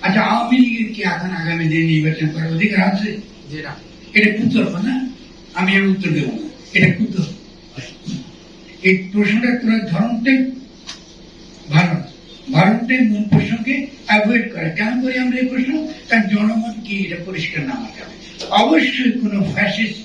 আচ্ছা আওয়ামী লীগের কি এখন আগামী দিন নির্বাচন করার অধিকার আছে? এটা কুতর্ক না? আমি এর উত্তর দেবো না। এটা কুতর্ক এই প্রশ্নটা তোলার ধরনটাই ভালো। না। ভারতটাই মূল প্রশ্নকে অ্যাভয়েড করে। কেন করি আমরা এই প্রশ্ন? কারণ জনগণ কি এটা পরিষ্কার না আমার কাছে। অবশ্যই কোনো ফ্যাসিস্ট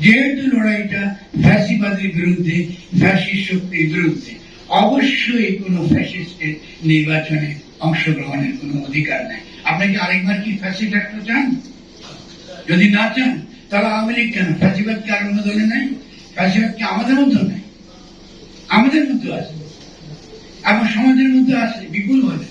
যেহেতু লড়াইটা ফ্যাসিবাদের বিরুদ্ধে ফ্যাসিস্ট শক্তির বিরুদ্ধে অবশ্যই কোনো ফ্যাসিস্টের নির্বাচনে অংশগ্রহণের কোনো অধিকার নেই। আপনি কি আরেকবার কি ফ্যাসিস্ট একটা চান? যদি না চান, তাহলে আওয়ামী লীগ কেন? ফ্যাসিবাদ কি আর অন্য দলে নাই? ফ্যাসিবাদ কি আমাদের মধ্যে নাই? আমাদের মধ্যে আছে। আমার সমাজের মধ্যে আছে, বিপুল ভাবে।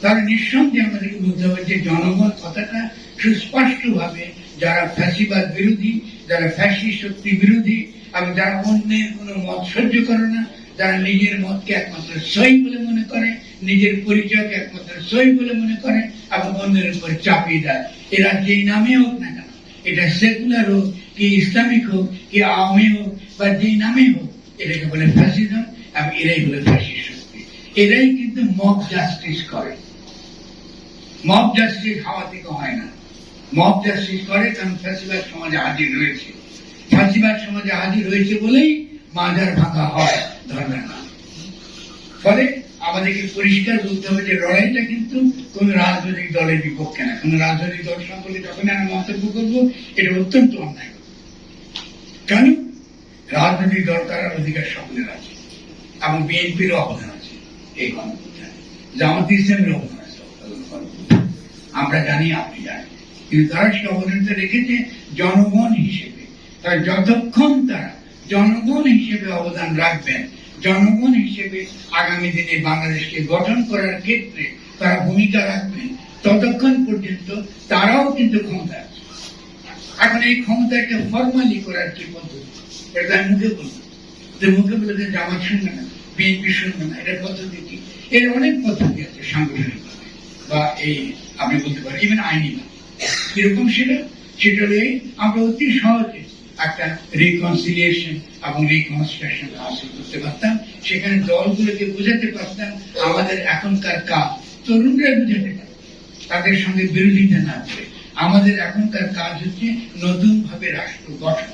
তাহলে নিঃসন্দেহে আমাদেরকে বুঝতে হবে যে জনগণ কথাটা সুস্পষ্ট ভাবে যারা ফ্যাসিবাদ বিরোধী, যারা ফ্যাসি শক্তি বিরোধী, এবং যারা অন্যের কোনো মত সহ্য করে না যারা নিজের মতকে একমাত্র সই বলে মনে করে। নিজের পরিচয়কে একমাত্র সই বলে মনে করে এবং অন্যের উপর চাপিয়ে দেয়। এরা যেই নামে হোক না কেন, এটা সেকুলার হোক কি ইসলামিক হোক কি আওয়ামী হোক বা যেই নামে হোক, এটাকে বলে ফ্যাসিজম এবং এরাই বলে ফ্যাসি শক্তি। এরাই কিন্তু মব জাস্টিস করে। মব জাস্টিস হাওয়া থেকে হয় না। মব জাস্টিস করে কারণ ফ্যাসিবাদ সমাজে হাজির রয়েছে। ফ্যাসিবাদ সমাজে হাজির রয়েছে বলেই মাজার ভাঙা হয় ধর্মের নাম। ফলে আমাদেরকে পরিষ্কার বলতে হবে যে লড়াইটা কিন্তু কোন রাজনৈতিক দলের বিপক্ষে না। কোন রাজনৈতিক দল সম্পর্কে যখন আমি মন্তব্য করব, এটা অত্যন্ত অন্যায় কেন? রাজনৈতিক দল করার অধিকার সকলের আছে এবং বিএনপির অবদান আছে এই গণপ্রচারে জামাত ইসলামের অবদান আছে আমরা জানি, আপনি জানেন। কিন্তু তারা সে অবদানটা রেখেছে জনগণ হিসেবে। তারা যতক্ষণ তারা জনগণ হিসেবে অবদান রাখবেন জনগণ হিসেবে আগামী দিনে বাংলাদেশকে গঠন করার ক্ষেত্রে তারা ভূমিকা রাখবেন। ততক্ষণ পর্যন্ত তারাও কিন্তু ক্ষমতা আছে। এখন এই ক্ষমতাকে ফর্মালি করার কি পদ্ধতি? এটা মুখে বলব যে মুখে বলে যে জামাত শুনবে না, বিএনপি শুনবে না এটা পদ্ধতি কি? এর অনেক পদ্ধতি আছে সাংগঠনিক বা এই আপনি বলতে পারেন ইভেন আইনি কীরকম সেটা? সেটা আমরা অতি সহজে একটা রিকনসিলিয়েশন এবং রিকনস্ট্রাকশন হাসিল করতে পারতাম। সেখানে দলগুলোকে বোঝাতে পারতাম, আমাদের এখনকার কাজ তরুণরা বোঝাতে তাদের সঙ্গে বিরোধিতা না করে। আমাদের এখনকার কাজ হচ্ছে নতুন ভাবে রাষ্ট্র গঠন।